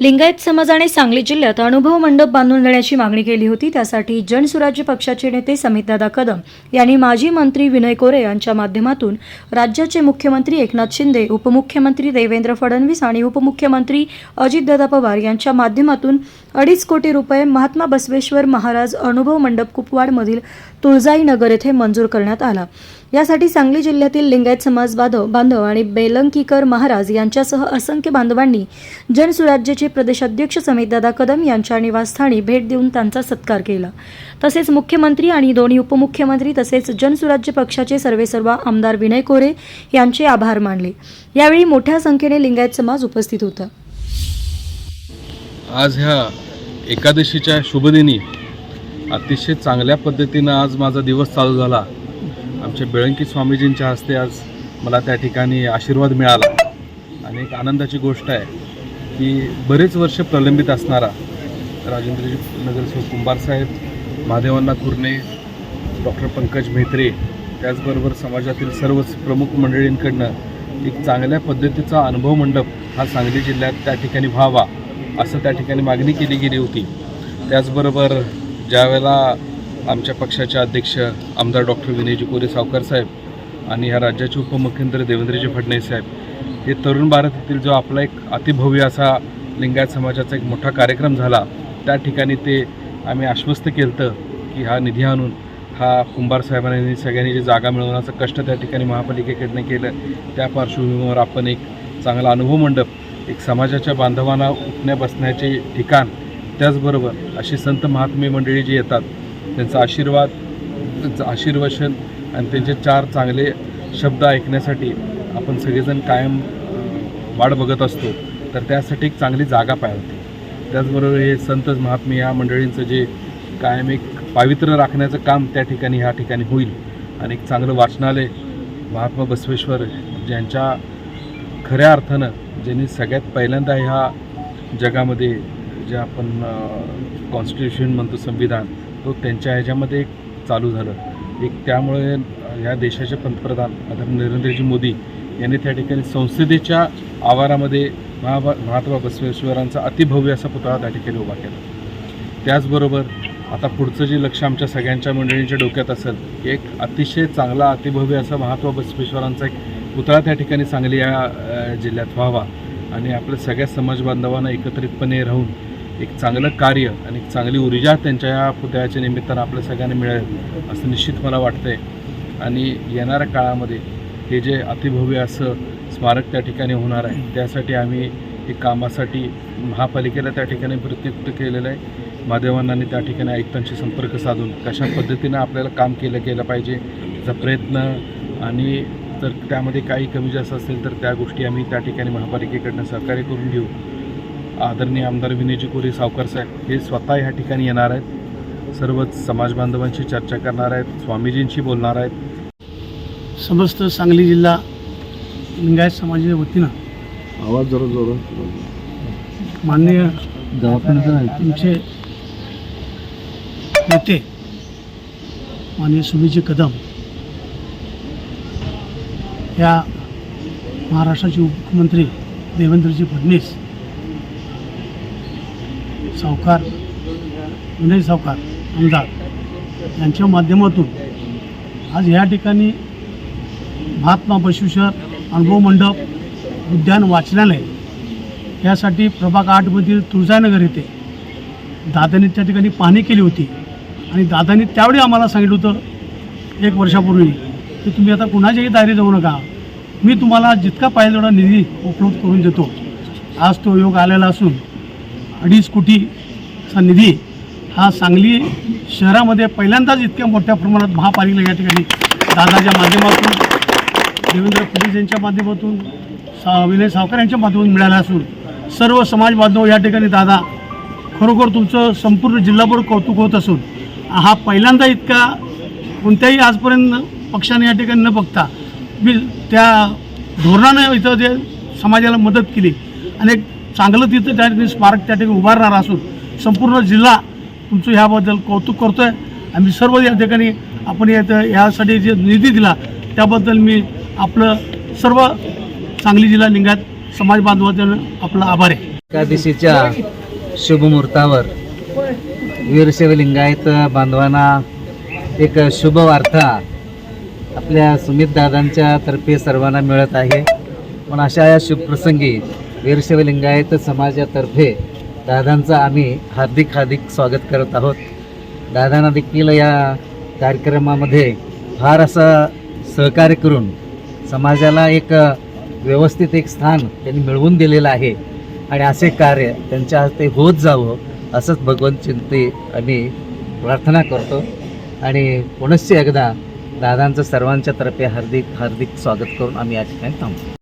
लिंगायत समाजाने सांगली जिल्ह्यात अनुभव मंडप बांधून देण्याची मागणी केली होती. त्यासाठी जनसुराज्य पक्षाचे नेते समितदादा कदम यांनी माजी मंत्री विनय कोरे यांच्या माध्यमातून राज्याचे मुख्यमंत्री एकनाथ शिंदे उपमुख्यमंत्री देवेंद्र फडणवीस आणि उपमुख्यमंत्री अजितदादा पवार यांच्या माध्यमातून अडीच कोटी रुपये महात्मा बसवेश्वर महाराज अनुभव मंडप कुपवाडमधील तुळजाई नगर येथे मंजूर करण्यात आला. यासाठी सांगली जिल्ह्यातील लिंगायत समाज बांधव बांधव आणि बेलंकीकर महाराज यांच्यासह असंख्य बांधवांनी जनसुराज्यचे प्रदेशाध्यक्ष समितदादा कदम यांच्या निवासस्थानी भेट देऊन त्यांचा सत्कार केला. तसेच मुख्यमंत्री आणि दोन्ही उपमुख्यमंत्री तसेच जनसुराज्य पक्षाचे सर्वेसर्वा आमदार विनय कोरे यांचे आभार मानले. यावेळी मोठ्या संख्येने लिंगायत समाज उपस्थित होता. आज ह्या एकादशीच्या शुभदिनी अतिशय चांगल्या पद्धतीनं आज माझा दिवस चालू झाला. आमच्या बेळंकी स्वामीजींच्या हस्ते आज मला त्या ठिकाणी आशीर्वाद मिळाला. आणि एक आनंदाची गोष्ट आहे की बरेच वर्ष प्रलंबित असणारा राजेंद्रजी नगरसेवक कुंभारसाहेब महादेवांना कुर्णे डॉक्टर पंकज म्हेत्रे त्याचबरोबर समाजातील सर्वच प्रमुख मंडळींकडनं एक चांगल्या पद्धतीचा अनुभव मंडप हा सांगली जिल्ह्यात त्या ठिकाणी व्हावा असं त्या ठिकाणी मागणी केली गेली होती. त्याचबरोबर ज्यावेळेला आमच्या पक्षाचे अध्यक्ष आमदार डॉक्टर विनयजी कोरे सावकार साहेब आणि ह्या राज्याचे उपमुख्यमंत्री देवेंद्रजी फडणवीस साहेब हे तरुण भारत येथील जो आपला एक अतिभव्य असा लिंगायत समाजाचा एक मोठा कार्यक्रम झाला त्या ठिकाणी ते आम्ही आश्वस्त केलं की हा निधी आणून हा कुंभार साहेबांनी सगळ्यांनी जी जागा मिळवण्याचं कष्ट त्या ठिकाणी महापालिकेकडनं केलं त्या पार्श्वभूमीवर आपण एक चांगला अनुभव मंडप एक समाजाच्या बांधवांना उठण्या बसण्याचे ठिकाण त्याचबरोबर अशी संत महात्मे मंडळी जी येतात त्यांचा आशीर्वाद त्यांचं आशीर्वचन आणि त्यांचे चार चांगले शब्द ऐकण्यासाठी आपण सगळेजण कायम वाट बघत असतो. तर त्यासाठी एक चांगली जागा पाहिजे त्याचबरोबर हे संत महात्मे या मंडळींचं जे कायम एक पावित्र्य राखण्याचं काम त्या ठिकाणी ह्या ठिकाणी होईल. आणि एक चांगलं वाचनालय महात्मा बसवेश्वर ज्यांच्या खऱ्या अर्थानं ज्यांनी सगळ्यात पहिल्यांदा ह्या जगामध्ये जे आपण कॉन्स्टिट्युशन म्हणतो संविधान तो त्यांच्या ह्याच्यामध्ये एक चालू झालं. एक त्यामुळे ह्या देशाचे पंतप्रधान आदरणीय नरेंद्रजी मोदी यांनी त्या ठिकाणी संसदेच्या आवारामध्ये महाबा महात्मा बसवेश्वरांचा अतिभव्य असा पुतळा त्या ठिकाणी उभा केला. त्याचबरोबर आता पुढचं जे लक्ष आमच्या सगळ्यांच्या मंडळींच्या डोक्यात असेल की एक अतिशय चांगला अतिभव्य असा महात्मा बसवेश्वरांचा एक पुतळा त्या ठिकाणी सांगली या जिल्ह्यात व्हावा आणि आपल्या सगळ्या समाज बांधवांना एकत्रितपणे राहून एक चांगलं कार्य आणि एक चांगली ऊर्जा त्यांच्या या पुतळ्याच्या निमित्तानं आपल्या सगळ्यांना मिळेल असं निश्चित मला वाटतंय. आणि येणाऱ्या काळामध्ये हे जे अतिभव्य असं स्मारक त्या ठिकाणी होणार आहे त्यासाठी आम्ही हे कामासाठी महापालिकेला त्या ठिकाणी प्रत्युक्त केलेलं आहे. माध्यमांनी त्या ठिकाणी आयुक्तांशी संपर्क साधून कशा पद्धतीनं आपल्याला काम केलं गेलं पाहिजे त्याचा प्रयत्न आणि तर त्यामध्ये काही कमी जास्त असेल तर त्या गोष्टी आम्ही त्या ठिकाणी महापालिकेकडनं सहकार्य करून घेऊ. आदरणीय आमदार विनयजी कोरे सावकार साहेब हे स्वतः ह्या ठिकाणी येणार आहेत. सर्वच समाज बांधवांशी चर्चा करणार आहेत स्वामीजींशी बोलणार आहेत. समस्त सांगली जिल्हा लिंगायत समाजाच्या वतीनं आवाज जरा जोरात माननीय तुमचे नेते माननीय सुनीजी कदम या महाराष्ट्राचे उपमुख्यमंत्री देवेंद्रजी फडणवीस सावकार विनय सावकार आमदार यांच्या माध्यमातून आज या ठिकाणी महात्मा बशुशर अनुभव मंडप उद्यान वाचनालय यासाठी प्रभाग आठमधील तुळजानगर येथे दादांनी त्या ठिकाणी पाहणी केली होती. आणि दादांनी त्यावेळी आम्हाला सांगितलं होतं एक वर्षापूर्वी की तुम्ही आता कुणाच्याही दारी जाऊ नका. मी तुम्हाला जितका पाहिजे तेवढा निधी उपलब्ध करून देतो आज तो योग आलेला असून अडीच कोटीचा निधी हा सांगली शहरामध्ये पहिल्यांदाच इतक्या मोठ्या प्रमाणात महापालिकेला या ठिकाणी दादाच्या माध्यमातून देवेंद्र फडणवीस यांच्या माध्यमातून सा विनय सावकर यांच्या माध्यमातून मिळाला असून सर्व समाज बांधव या ठिकाणी दादा खरोखर तुमचं संपूर्ण जिल्हाभर कौतुक होत असून हा पहिल्यांदा इतका कोणत्याही आजपर्यंत पक्षाने या ठिकाणी न बघता मी त्या धोरणानं इथं जे समाजाला मदत केली आणि चांगलं तिथं त्या ठिकाणी स्मारक त्या ठिकाणी उभारणार असून संपूर्ण जिल्हा तुमचं ह्याबद्दल कौतुक करतो आहे आम्ही सर्व या ठिकाणी आपण येतं यासाठी जे निधी दिला त्याबद्दल मी आपलं सर्व सांगली जिल्हा निघात समाज बांधवाचं आपला आभार आहे. एकादशीच्या शुभमुहूर्तावर वीरशैव लिंगायत बांधवांना एक शुभ वार्ता आपल्या सुमित दादांच्या तर्फे सर्वांना मिळत आहे. पण अशा या शुभप्रसंगी वीरशैव लिंगायत समाजातर्फे दादांचं आम्ही हार्दिक हार्दिक स्वागत करत आहोत. दादांना देखील या कार्यक्रमामध्ये फार असं सहकार्य करून समाजाला एक व्यवस्थित एक स्थान त्यांनी मिळवून दिलेलं आहे आणि असे कार्य त्यांच्या हस्ते होत जावं असंच भगवंत चिंते आम्ही प्रार्थना करतो. आणि पुनश्च एकदा दादांचं सर्वांच्या तर्फे हार्दिक हार्दिक स्वागत करून आम्ही या ठिकाणी थांबतो.